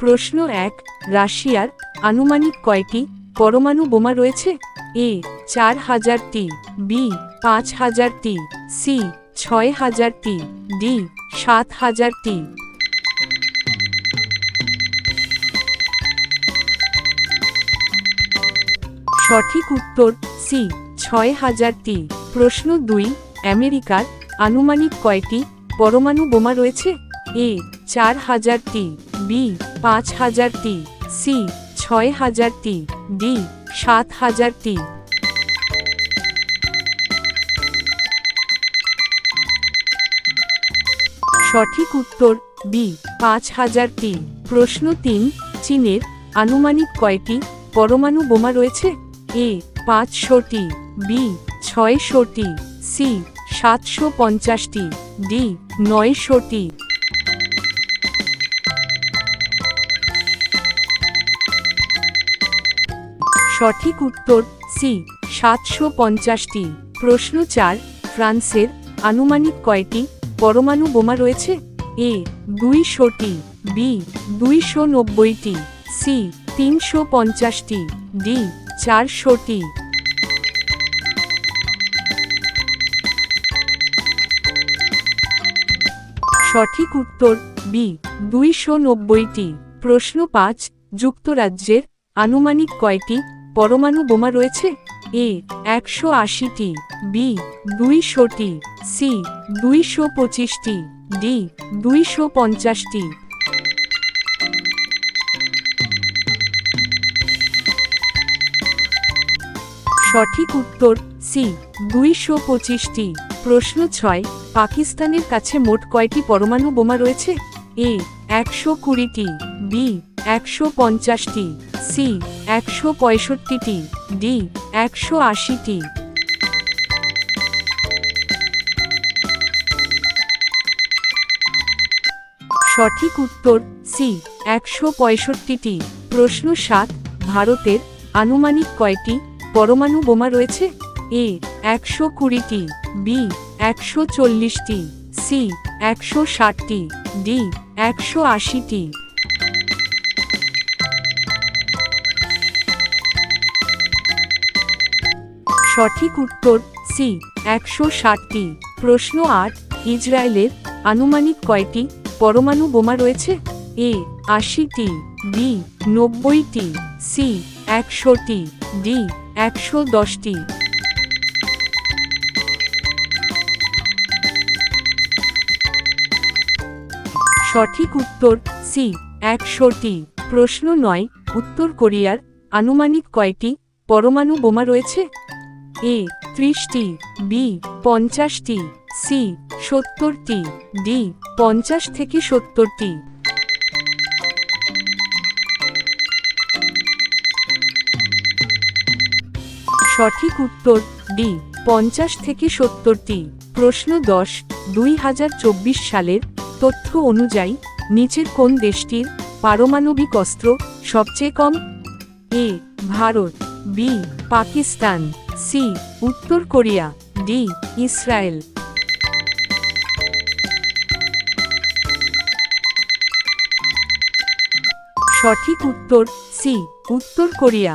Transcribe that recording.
প্রশ্ন এক, রাশিয়ার আনুমানিক কয়টি পরমাণু বোমা রয়েছে? এ, চার হাজারটি বি, পাঁচ হাজারটি সি, ছয় হাজারটি ডি, সাত হাজারটি সঠিক উত্তর, সি, ছয় হাজারটি প্রশ্ন দুই, আমেরিকার আনুমানিক কয়টি পরমাণু বোমা রয়েছে? এ চার হাজারটি বি পাঁচ হাজারটি সি ছয় হাজারটি ডি সাত হাজারটি সঠিক উত্তর, বি পাঁচ হাজারটি প্রশ্ন তিন, চীনের আনুমানিক কয়টি পরমাণু বোমা রয়েছে? এ পাঁচশোটি বি ছয়শোটি সি, সাতশো পঞ্চাশটি ডি নয়শোটি সঠিক উত্তর সি সাতশো পঞ্চাশটি। প্রশ্ন চার, ফ্রান্সের আনুমানিক কয়টি পরমাণু বোমা রয়েছে? এ দুইশোটি। বি দুইশো নব্বইটি। সি তিনশো পঞ্চাশটি। ডি চারশোটি। সঠিক উত্তর বি দুইশো নব্বইটি। প্রশ্ন পাঁচ, যুক্তরাজ্যের আনুমানিক কয়টি পরমাণু বোমা রয়েছে? এ, একশো আশিটি, বি, দুইশোটি, সি, দুইশো পঁচিশটি, ডি, দুইশো পঞ্চাশটি। সঠিক উত্তর, সি, দুইশো পঁচিশটি। প্রশ্ন ছয়, পাকিস্তানের কাছে মোট কয়টি পরমাণু বোমা রয়েছে? এ, একশো কুড়িটি, বি একশো পঞ্চাশটি, সি, একশো পঁয়ষট্টিটি, ডি, একশো আশিটি। সঠিক উত্তর, সি, একশো পঁয়ষট্টিটি। প্রশ্ন সাত, ভারতের আনুমানিক কয়টি পরমাণু বোমা রয়েছে? এ, একশো কুড়িটি, বি, একশো চল্লিশটি, সি, একশো ষাটটি, ডি, একশো আশিটি। সঠিক উত্তর সি, একশো ষাটটি। প্রশ্ন আট, ইসরায়েলের আনুমানিক কয়টি পরমাণু বোমা রয়েছে? এ, আশিটি, বি, নব্বইটি, সি, একশোটি, ডি, একশো দশটি। সঠিক উত্তর সি, একশোটি। প্রশ্ন নয়, উত্তর কোরিয়ার আনুমানিক কয়টি পরমাণু বোমা রয়েছে? এ, ত্রিশটি, বি, পঞ্চাশটি, সি, সত্তরটি, ডি, পঞ্চাশ থেকে সত্তরটি। সঠিক উত্তর, ডি, পঞ্চাশ থেকে সত্তরটি। প্রশ্ন দশ, দুই হাজার চব্বিশ সালের তথ্য অনুযায়ী নিচের কোন দেশটির পারমাণবিক অস্ত্র সবচেয়ে কম? A, Bharat, B, Pakistan. C উত্তর কোরিয়া ডি ইসরায়েল। সঠিক উত্তর সি উত্তর কোরিয়া।